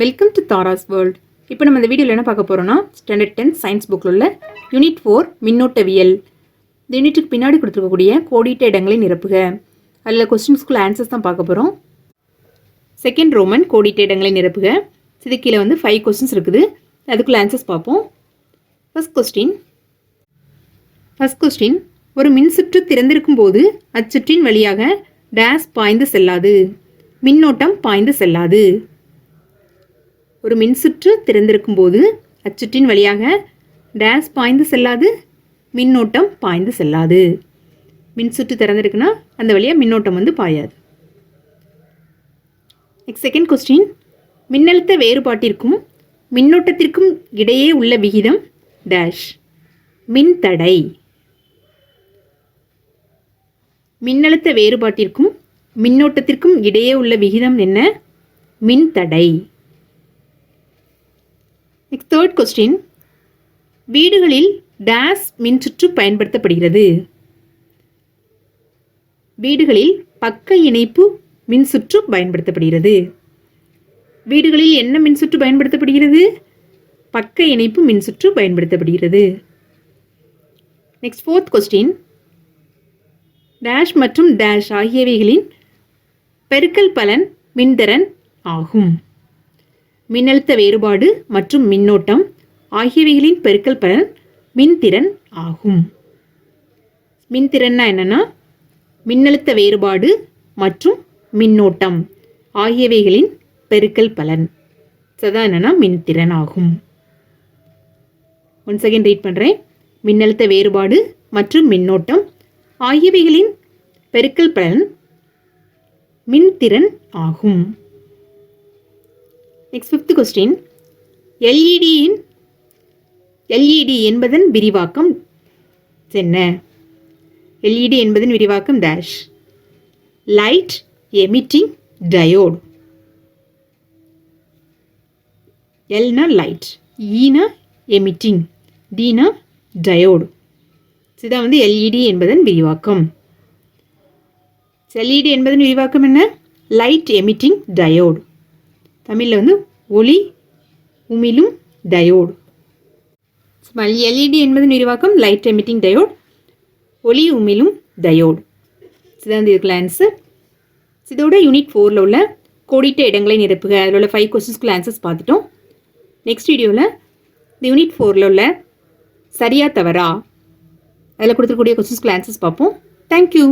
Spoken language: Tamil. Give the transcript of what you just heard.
வெல்கம் டு தாராஸ் வேர்ல்ட் இப்போ நம்ம இந்த வீடியோவில் என்ன பார்க்க போகிறோம்னா ஸ்டாண்டர்ட் டென்த் சயின்ஸ் புக்கில் உள்ள யூனிட் ஃபோர் மின்னோட்டவியல். இந்த யூனிட்டுக்கு பின்னாடி கொடுத்துருக்கக்கூடிய கோடிட்ட இடங்களை நிரப்புக. அதில் கொஸ்டின்ஸ்குள்ள ஆன்சர்ஸ் தான் பார்க்க போகிறோம் செகண்ட் ரோமன் கோடிட்ட இடங்களை நிரப்புக. இது கீழே வந்து ஃபைவ் கொஸ்டின்ஸ் இருக்குது. அதுக்குள்ள ஆன்சர்ஸ் பார்ப்போம். ஃபஸ்ட் கொஸ்டின் ஃபஸ்ட் கொஸ்டின் ஒரு மின்சுற்று திறந்திருக்கும் போது அச்சுற்றின் வழியாக டேஸ் பாய்ந்து செல்லாது. மின்னோட்டம் பாய்ந்து செல்லாது. ஒரு மின்சுற்று திறந்திருக்கும் போது அச்சுற்றின் வழியாக டேஸ் பாய்ந்து செல்லாது மின்னோட்டம் பாய்ந்து செல்லாது. மின்சுற்று திறந்திருக்குன்னா அந்த வழியாக மின்னோட்டம் வந்து பாயாது. நெக்ஸ்ட் செகண்ட் கொஸ்டின் மின்னழுத்த வேறுபாட்டிற்கும் மின்னோட்டத்திற்கும் இடையே உள்ள விகிதம் டேஷ் மின்தடை. மின்னழுத்த வேறுபாட்டிற்கும் மின்னோட்டத்திற்கும் இடையே உள்ள விகிதம் என்ன? மின்தடை. நெக்ஸ்ட் தேர்ட் கொஸ்டின் வீடுகளில் டேஸ் மின்சுற்று பயன்படுத்தப்படுகிறது. வீடுகளில் பக்க இணைப்பு மின்சுற்று பயன்படுத்தப்படுகிறது. வீடுகளில் என்ன மின்சுற்று பயன்படுத்தப்படுகிறது? பக்க இணைப்பு மின்சுற்று பயன்படுத்தப்படுகிறது. நெக்ஸ்ட் ஃபோர்த் கொஸ்டின் டேஷ் மற்றும் டேஷ் ஆகியவைகளின் பெருக்கல் பலன் மின்திறன் ஆகும். மின்னழுத்த வேறுபாடு மற்றும் மின்னோட்டம் ஆகியவைகளின் பெருக்கல் பலன் மின்திறன் ஆகும். மின்திறன்னா என்னன்னா மின்னழுத்த வேறுபாடு மற்றும் மின்னோட்டம் ஆகியவைகளின் பெருக்கல் பலன். அதான் என்னன்னா மின்திறன் ஆகும். ஒன் செகண்ட் ரீட் பண்ணுறேன் மின்னழுத்த வேறுபாடு மற்றும் மின்னோட்டம் ஆகியவைகளின் பெருக்கல் பலன் மின்திறன் ஆகும். நெக்ஸ்ட் ஃபிஃப்த் கொஸ்டின் எல்இடியின் எல்இடி என்பதன் விரிவாக்கம் என்ன? எல்இடி என்பதன் விரிவாக்கம் டேஷ் லைட் எமிட்டிங் டயோடு எல்னா லைட் ஈனா எமிட்டிங் டீனா டயோடு இதுதான் வந்து எல்இடி என்பதன் விரிவாக்கம். எல்இடி என்பதன் விரிவாக்கம் என்ன? லைட் எமிட்டிங் டயோடு தமிழில் வந்து ஒளி உமிழும் டயோடு எல்இடி என்பதன் விரிவாக்கம் லைட் எமிட்டிங் டயோட் ஒளி உமிழும் டயோடு இதுதான் வந்து இதுக்குள்ள ஆன்சர் இதோட யூனிட் ஃபோரில் உள்ள கோடிட்ட இடங்களை நிரப்புக. அதில் உள்ள ஃபைவ் கொஸ்டின்ஸ்க்குள்ள ஆன்சர்ஸ் பார்த்துட்டோம். நெக்ஸ்ட் வீடியோவில் இந்த யூனிட் ஃபோரில் உள்ள சரியா தவறா அதில் கொடுத்துருக்கூடிய கொஸ்டின்ஸ்க்குள்ள ஆன்சர்ஸ் பார்ப்போம். தேங்க்யூ